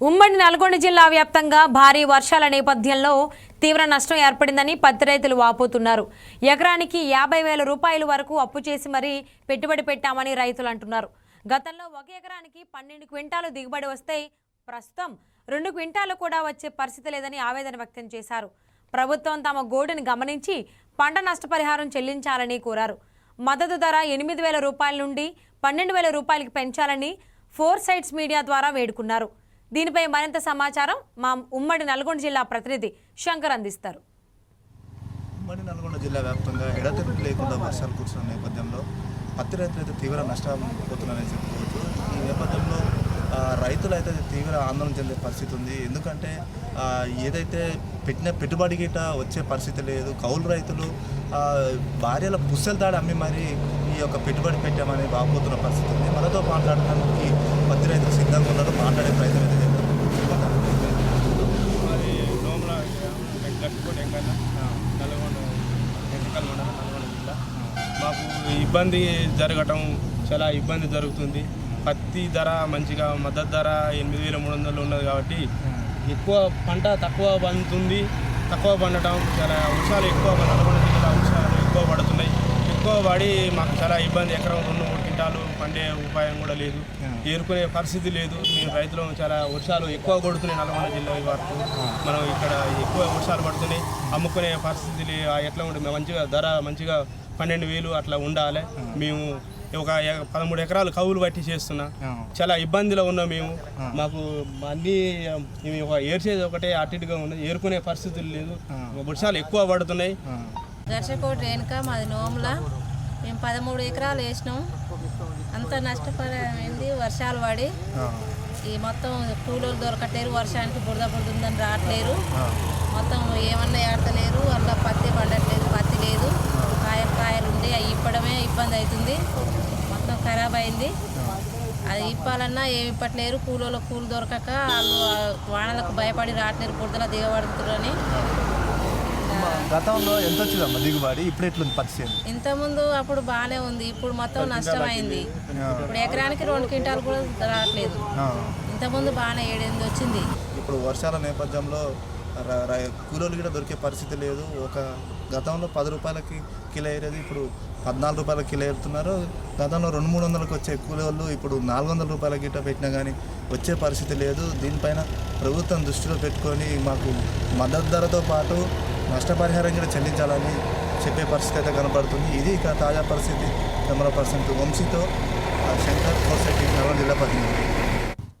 ఉమ్మడి నల్గొండ జిల్లా వ్యాప్తంగా భారీ వర్షాల నేపథ్యంలో తీవ్ర నష్టం ఏర్పడిందని పత్తి రైతులు వాపోతున్నారు. ఎకరానికి యాభై వేల రూపాయల వరకు అప్పు చేసి మరీ పెట్టుబడి పెట్టామని రైతులు అంటున్నారు. గతంలో ఒక ఎకరానికి పన్నెండు క్వింటాలు దిగుబడి వస్తే ప్రస్తుతం రెండు క్వింటాలు కూడా వచ్చే పరిస్థితి లేదని ఆవేదన వ్యక్తం చేశారు. ప్రభుత్వం తమ గోడును గమనించి పంట నష్టపరిహారం చెల్లించాలని కోరారు. మద్దతు ధర ఎనిమిది వేల రూపాయల నుండి పన్నెండు వేల రూపాయలకి పెంచాలని ఫోర్ సైట్స్ మీడియా ద్వారా వేడుకున్నారు. దీనిపై మరింత సమాచారం మా ఉమ్మడి నల్గొండ జిల్లా ప్రతినిధి శంకర్ అందిస్తారు. ఉమ్మడి నల్గొండ జిల్లా వ్యాప్తంగా ఎడతెరిపి లేకుండా వర్షాలు కురుస్తున్న నేపథ్యంలో పత్తి రైతులు అయితే తీవ్ర నష్టం పోతున్నారని చెప్పుకోవచ్చు. ఈ నేపథ్యంలో రైతులు అయితే తీవ్ర ఆందోళన చెందే పరిస్థితి ఉంది. ఎందుకంటే ఏదైతే పెట్టిన పెట్టుబడి గిట వచ్చే పరిస్థితి లేదు కౌలు రైతులు భార్యల పుస్తల దాడి అమ్మి మరి ఈ యొక్క పెట్టుబడి పెట్టామని బాగుపోతున్న పరిస్థితి ఉంది. మనతో మాట్లాడడానికి పత్తి రైతులు సిద్ధంగా ఉన్నారు మాట్లాడే ప్రయత్నం అయితే అది నోముల గట్టుకోటి ఎంకన్నా నల్గొండ ఎంకల్ నల్గొండ జిల్లా. మాకు ఇబ్బంది జరగటం చాలా ఇబ్బంది జరుగుతుంది. పత్తి ధర మంచిగా మద్దతు ధర ఎనిమిది వేల మూడు వందలు ఉన్నది కాబట్టి ఎక్కువ పంట తక్కువ పండుతుంది. తక్కువ పండటం చాలా వర్షాలు ఎక్కువ నల్గొండ జిల్లా వర్షాలు ఎక్కువ పడుతున్నాయి. ఎక్కువ పడి మాకు చాలా ఇబ్బంది. ఎకరం రెండు మూడు క్వింటాలు పండే ఉపాయం కూడా లేదు. ఏరుకునే పరిస్థితి లేదు. మేము రైతులు చాలా వర్షాలు ఎక్కువ కొడుతున్నాయి నల్గొండ జిల్లా వరకు మనం ఇక్కడ ఎక్కువ వర్షాలు పడుతున్నాయి. అమ్ముకునే పరిస్థితి ఎట్లా ఉండే మంచిగా ధర మంచిగా పన్నెండు వేలు అట్లా ఉండాలి. మేము ఒక పదమూడు ఎకరాలు కవులు పట్టి చేస్తున్నా. చాలా ఇబ్బందిలో ఉన్నాం మేము. మాకు అన్ని మేము ఒక ఏర్చేది ఒకటే అటు ఇటుగా ఉన్నది ఏరుకునే పరిస్థితులు లేదు. వర్షాలు ఎక్కువ పడుతున్నాయి. దర్శకోటి రేణుక మాది నోముల. మేము పదమూడు ఎకరాలు వేసినాం. అంత నష్టపడింది వర్షాలు పడి. ఈ మొత్తం కూలోళ్ళు దొరకట్లేరు వర్షానికి బురద ఉందని రావట్లేరు మొత్తం ఏమన్నా ఏడతలేరు అలా పత్తి పండట్లేదు పత్తి లేదు. కాయలు కాయలు ఉండి అవి ఇప్పడమే ఇబ్బంది అవుతుంది. మొత్తం ఖరాబ్ అయింది. అది ఇప్పాలన్నా ఏమి ఇప్పట్లేరు. కూలోళ్ళ కూలు దొరకక వాళ్ళు వానలకు భయపడి రావట్లేరు బురదలో దిగబడుతురని గతంలో ఎంత వచ్చిందమ్మా దిగుబడి? ఇప్పుడు ఎట్లుంది పరిస్థితి? ఇంతకుముందు అప్పుడు బాగానే ఉంది ఇప్పుడు మొత్తం నష్టమైంది ఇప్పుడు ఎకరానికి రెండు క్వింటాలు కూడా రావట్లేదు. ఇంతకుముందు బాగానే ఏడెనిమిది వచ్చింది. ఇప్పుడు వర్షాల నేపథ్యంలో కూలీలు కూడా దొరికే పరిస్థితి లేదు. ఒక గతంలో పది రూపాయలకి కిలో ఏరేది ఇప్పుడు పద్నాలుగు రూపాయలకి కిలో ఏరుతున్నారు గతంలో రెండు మూడు వందలకు వచ్చే కూలీలు ఇప్పుడు నాలుగు వందల రూపాయల గిట్ట పెట్టినా కానీ వచ్చే పరిస్థితి లేదు. దీనిపైన ప్రభుత్వం దృష్టిలో పెట్టుకొని మాకు మద్దతు ధరతో పాటు నష్టపరిహారం కూడా చెల్లించాలని చెప్పే పరిస్థితి అయితే కనబడుతుంది ఇది ఇక తాజా పరిస్థితి. కెమెరా పర్సన్ వంశీతో శంకర్ సొసైటీ నల్గొండ జిల్లా ప్రతినిధి.